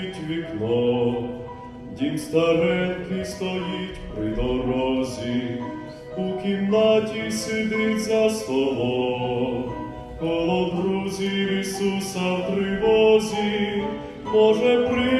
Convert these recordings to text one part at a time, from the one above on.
гудить вікно, дім старенький стоїть при дорозі, у кімнаті сидить за столом, коло друзів Ісуса в тривозі, може при.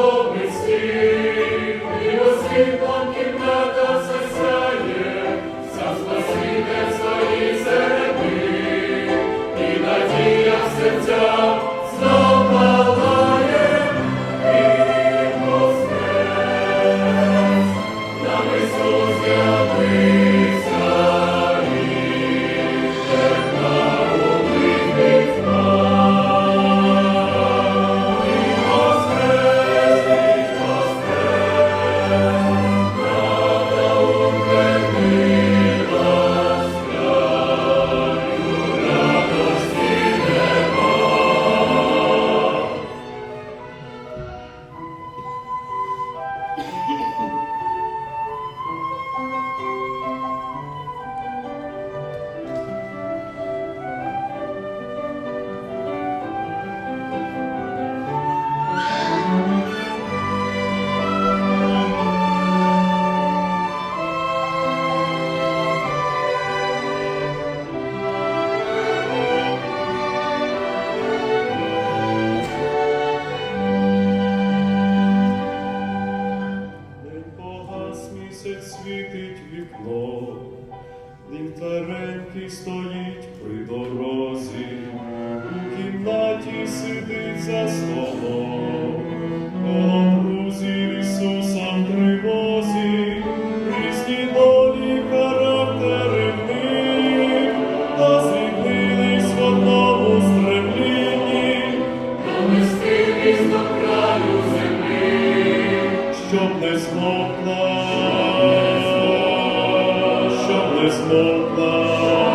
faithful. за словом, коло Ісуса в тривозі, різні долі характери в них, та в одному стремлінні, помістились до краю землі, щоб не смокла, щоб не смокла.